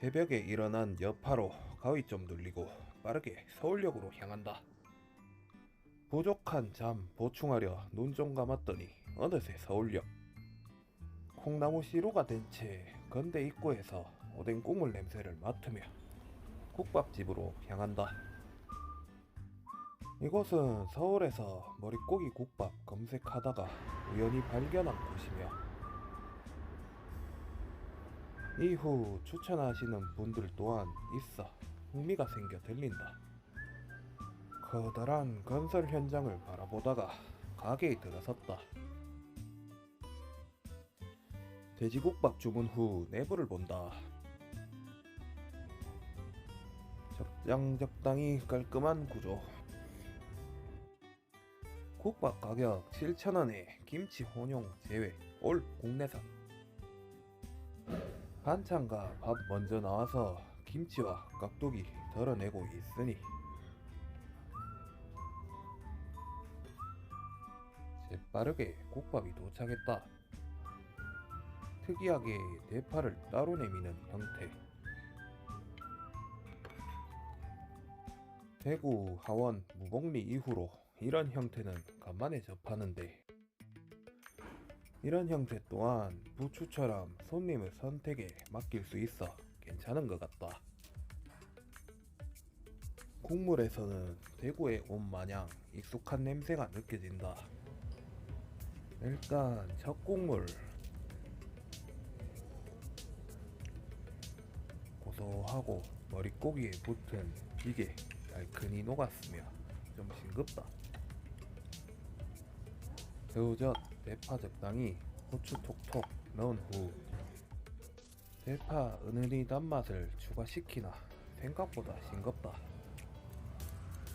새벽에 일어난 여파로 가위 좀 눌리고 빠르게 서울역으로 향한다. 부족한 잠 보충하려 눈 좀 감았더니 어느새 서울역. 콩나무 시루가 된 채 건대 입구에서 오뎅 국물 냄새를 맡으며 국밥집으로 향한다. 이곳은 서울에서 머릿고기 국밥 검색하다가 우연히 발견한 곳이며 이후 추천하시는 분들 또한 있어 흥미가 생겨 들린다. 커다란 건설 현장을 바라보다가 가게에 들어섰다. 돼지국밥 주문 후 내부를 본다. 적당 적당히 깔끔한 구조. 국밥 가격 7,000원에 김치 혼용 제외 올 국내산. 반찬과 밥 먼저 나와서 김치와 깍두기 덜어내고 있으니 재빠르게 국밥이 도착했다. 특이하게 대파를 따로 내미는 형태. 대구, 하원, 무복리 이후로 이런 형태는 간만에 접하는데 이런 형태 또한 부추처럼 손님의 선택에 맡길 수 있어 괜찮은 것 같다. 국물에서는 대구에 온 마냥 익숙한 냄새가 느껴진다. 일단 첫 국물 고소하고 머릿고기에 붙은 이게 달큰이 녹았으며 좀 싱겁다. 새우젓, 대파 적당히 고추 톡톡 넣은 후 대파 은은히 단맛을 추가시키나 생각보다 싱겁다.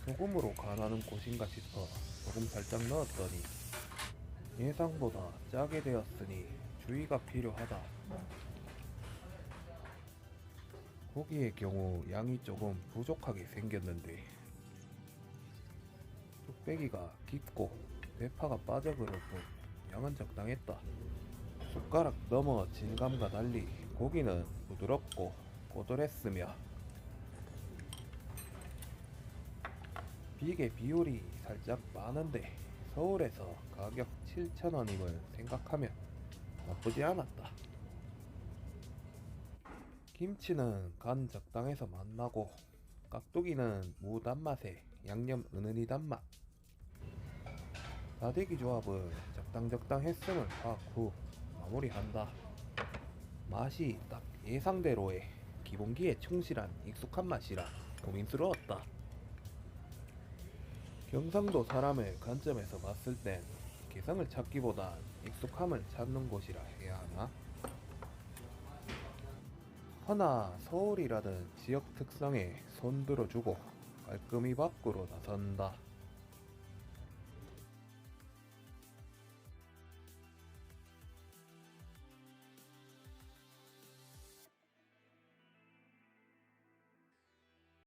소금으로 간하는 곳인가 싶어 소금 살짝 넣었더니 예상보다 짜게 되었으니 주의가 필요하다. 고기의 경우 양이 조금 부족하게 생겼는데 뚝배기가 깊고 대파가 뿐 양은 적당했다. 숟가락 넘어 진감과 달리 고기는 부드럽고 꼬들했으며 비계 비율이 살짝 많은데 서울에서 가격 7,000원임을 생각하면 나쁘지 않았다. 김치는 간 적당해서 맛나고 깍두기는 무 단맛에 양념 은은히 단맛 다대기 조합은 적당적당 했음을 파악 후 마무리한다. 맛이 딱 예상대로의 기본기에 충실한 익숙한 맛이라 고민스러웠다. 경상도 사람의 관점에서 봤을 땐 개성을 찾기보단 익숙함을 찾는 곳이라 해야 하나? 허나 서울이라는 지역 특성에 손들어주고 깔끔히 밖으로 나선다.